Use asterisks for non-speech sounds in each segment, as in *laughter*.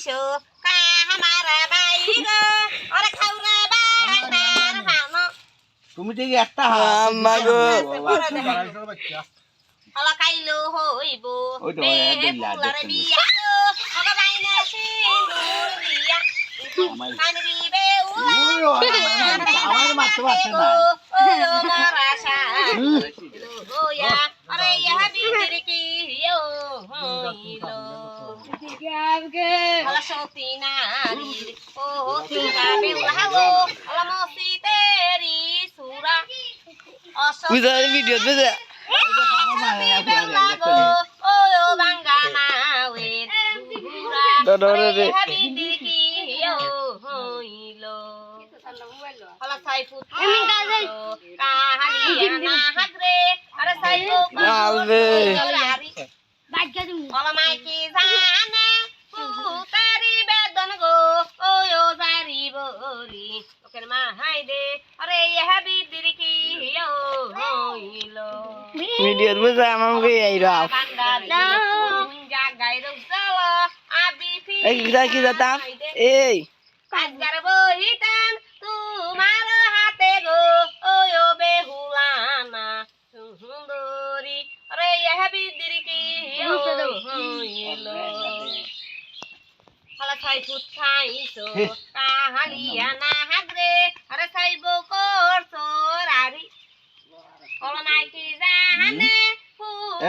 আইসো কাহামার বাই গো? ওরে খাউরে বান্দার ভানো তুমি তো একটা গো। হলা খাইলো হইব। বে ফুলারে বিয়া গো। বাইনা আমার- বে আমার মারতে না। ও ইয়া বুঝার ভিডিও বুঝা বেউলা ভিডিও বুঝা এই জাগাই রুজাল আবি ফি এই কিদা কিদা তা এই। আজগার বহিটান তোমার হাতে গো ও ও বেহুলানা সুন্দরী আরে ইহা বিদির কি ও হলা ছাই ফুট খাইছো কাহালিয়া না হাগরে আরে ছাইব করছ রারি হলা নাই কি জানে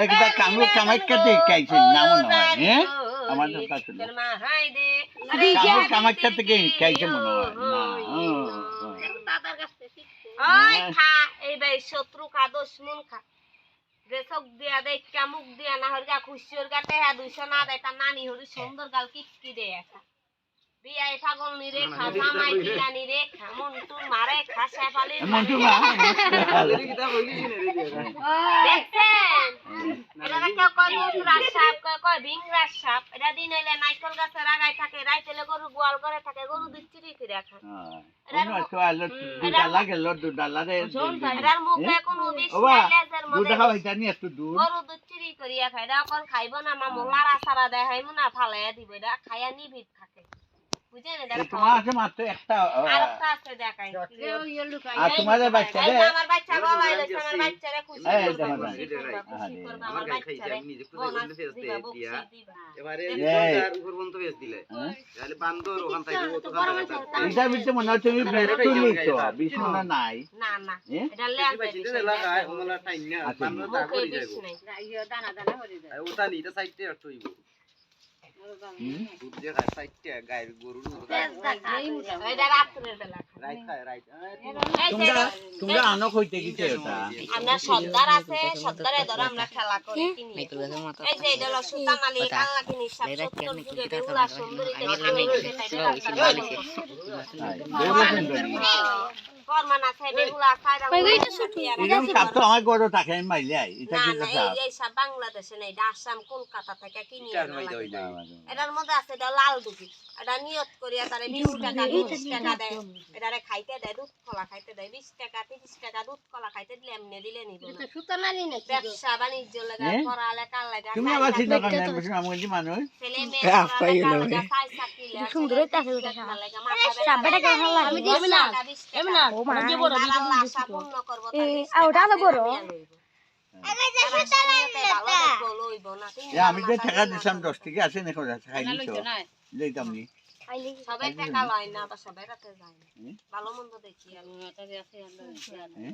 একটা কামড় কামাখ্যা থেকে আইছে, না মনে হয়, হ্যাঁ? মনে হয় খা এই শত্রু খা দুশ্মন খা দিয়া দেখা মুখ দিয়া না হরিগা খুশির গা টেহা দুইশো না দেয় তার নানি হরি সুন্দর গাল কিটকি দে খা বিয়াই পাগল নি রে খা জামাই খা মারে শেফালি দেখছেন? এটা কেউ কয় সাপ কয় সাপ এটা দিন হইলে নাইকল থাকে রাইতেলে গরু গোয়াল করে থাকে গরু দুধ? খাইব না মামু লারা সারা দেখাইব না ফালাইয়া দিব। এটা খাইয়া নিবিদ থাকে। তোমাদের আমার বাচ্চা আমার বাচ্চারে খুশি আমার বাচ্চারে। এবারে উপর বেশ দিলে? তাহলে বান্দর ওখান থেকে। এটা মনে হচ্ছে তুমি বিষ তুলিছ বিষ নাই না না? এটা এই লেজ লাগায়, ওমলা টাইম না। বান্দর তার করে বিষ যাইবো। নাই আর ওটা নি, এটা সাইডে। আমরা সর্দার আছে সর্দারে ধরো খেলা করি এই যে এটা সুতা কিনি আছে গরু সব বাংলাদেশে নেই আসাম কলকাতা থেকে কিনি এটার মধ্যে আছে এটা লাল দুধি। এটা নিয়ত করিয়া তারে বিশ টাকা তিরিশ টাকা দেয়। এটারে খাইতে দেয় দুধ কলা খাইতে দেয়। বিশ টাকা তিরিশ টাকা দুধ কলা খাইতে দিলে এমনি দিলে নিব ব্যবসা বাণিজ্য লাগা হ্যাঁ? পড়ালে কাল লাগা তুমি আবার চিন্তা করেন না বসে মানুষ। ছেলে মেয়ে সাকিলে সুন্দর আমি দেব না। দেব না। আমি দেব না। আশা পূর্ণ করব আর ওটা বড়। আমি যে টাকা দিছিলাম দশ থেকে আছে না কোথা খাই দিছো নি। সবাই টাকা লয় না বা সবাই রাতে যায় ভালো মন্দ দেখি আর হ্যাঁ?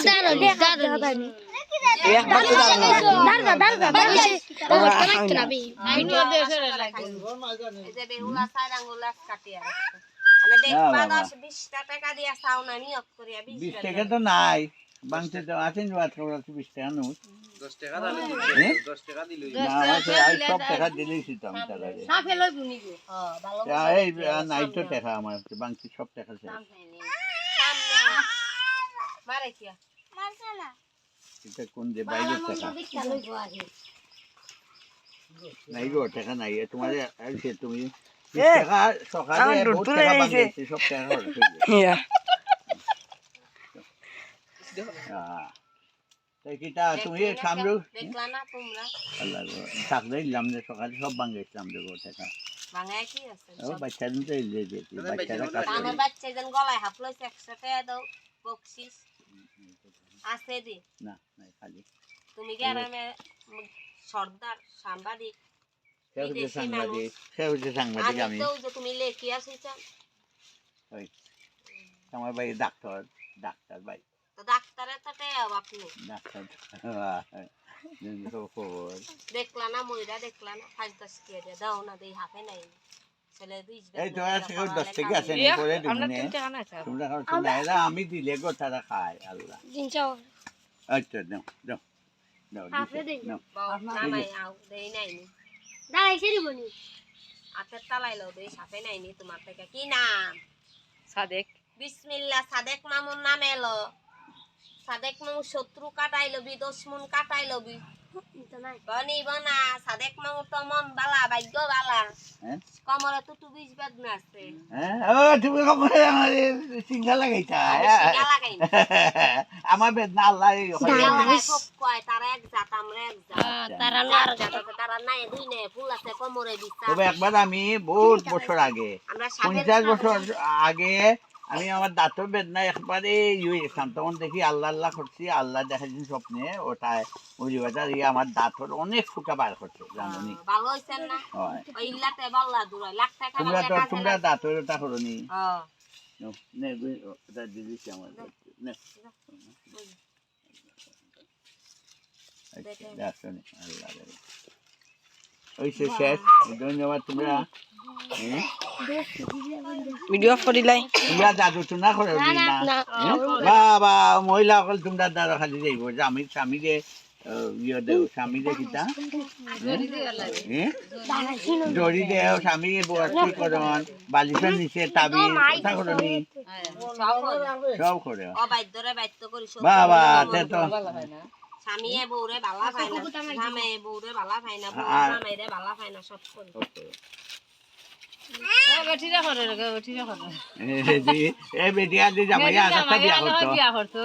পাঠিয়ে দিও। টিটকারি করছিল কইছে ভিডিও স্বামী সে এ এ খালি যে ডুব, বানাই খালি ছাপ বানাই দিছিল রাফ রাফ কাঁদে দেয়া যায়নি তুমি অদ দা তুমি দাঁড়ো দেখা দাঁড়ো এক মাত্র দাঁড়ানো দাঁড়ো দাঁড়ো দাঁড়ো ও কানেক্ট না বি এই যে বেহুলা চার আঙ্গুল এক কাটিয়া রাখছে মানে দেখবা বাবা। দশ বিশটা টাকা দিয়া চাও না নিয়োগ করিয়া বিশ বিশ টাকা টাকা তো নাই বাংতে তো আছেন বাদ খবর আছে বিশ টাকা নোট দশ টাকা দিলে হ্যাঁ? দশ টাকা দিলে না আমার তো আজ সব টাকা তো আমি হ্যাঁ, এই নাই তো আমার সব কিয়া এটা কোন যে বাইরের টাকা? নাই গো টাকা নাই। তোমার আছে তুমি। টাকা সকালে টাকা। সব টাকা খরচ হয়ে গেছে। আহ, তাই কিটা তুমি সামনে দেখলা না তোমরা। আল্লাহ গো, থাকলে ইলাম যে সকালে সব বাঙ্গাইছিলাম যে গো টাকা। বাঙায় কি আছে ও বাচ্চা বাচ্চারা কাজ করে বাচ্চা যেন গলায় হাফ লইছে একশো টাকা দাও বকশিস। আছে দি না নাই খালি। তুমি গ্রামে সর্দার সাংবাদিক সাংবাদিক সাংবাদিক আমি। তুমি লেখি আসিছ আমার ভাই ডাক্তার ডাক্তার তো ডাক্তারের টেও আপনি ডাক্তার দেখলা না ময়রা দেখলা না পাঁচ দশ কে দাও না দেই হাফে নাই। আমি দিলে গো তারা খায় আল্লাহ। আচ্ছা দাও দাও দাও হাফে দিছে, দিন। দাও নামাই আও দেই নাই নি। দাঁড়াই সেরি বনি হাতের তালাইলো দেই সাপে নাই নি তোমার থেকে। কি নাম? সাদেক। বিসমিল্লা সাদেক মামুর নাম এলো সাদেক মামু শত্রু কাটাইলো বি দুশ্মন কাটাইলো বি তো নাই বনি বনা সাদেক মামু তো মন বালা ভাগ্য বালা। হ্যাঁ? কমরে তো টু বিশ বেদ না আছে। হ্যাঁ? ও তুমি কখন *laughs* আমার সিঙ্গা লাগাইতা। আমার বেদনা আল্লাহ এই হয়ে তারা কয় তারা এক জাত আমরা এক জাত। তারা চার জাত তারা নাই দুই নেই ফুল আছে কমরে বিচার তবে একবার আমি বহুত বছর আগে আমরা সাপের পঞ্চাশ বছর আগে আমি আমার দাঁতও বেদনা একবারে ইয়ে গেছিলাম। তখন দেখি আল্লাহ আল্লাহ করছি আল্লাহ দেখাচ্ছি স্বপ্নে ওটায় ওই বাজার ইয়ে আমার দাঁতর অনেক ফুটা বার করছে জানি ওই তোমরা তো তোমরা। দাঁতর ওটা করো নি। ওটা আমার। আচ্ছা। ওই শেষ। ধন্যবাদ তোমরা। হ্যাঁ? ভিডিও করিলাই তোমরা জাদু তো না করো না না হ্যাঁ? বা বা মহিলা অকল তোমরা দ্বারা খালি যাইব যে আমি স্বামীরে আহ, ইয়ে দেও স্বামীরে কিতা হ্যাঁ? জড়ি দেও স্বামী বর্তি করন বালিশের নিচে তাবি কথা করো নি? সব করে। বাবা তে তো স্বামীয়ে বউরে বালা পায় না। স্বামী বউরে বালা পায় না বউ আর- স্বামীরে বালা পায় না সব করি এই বেটিয়া যে জামাই আসাটা বিয়া করতো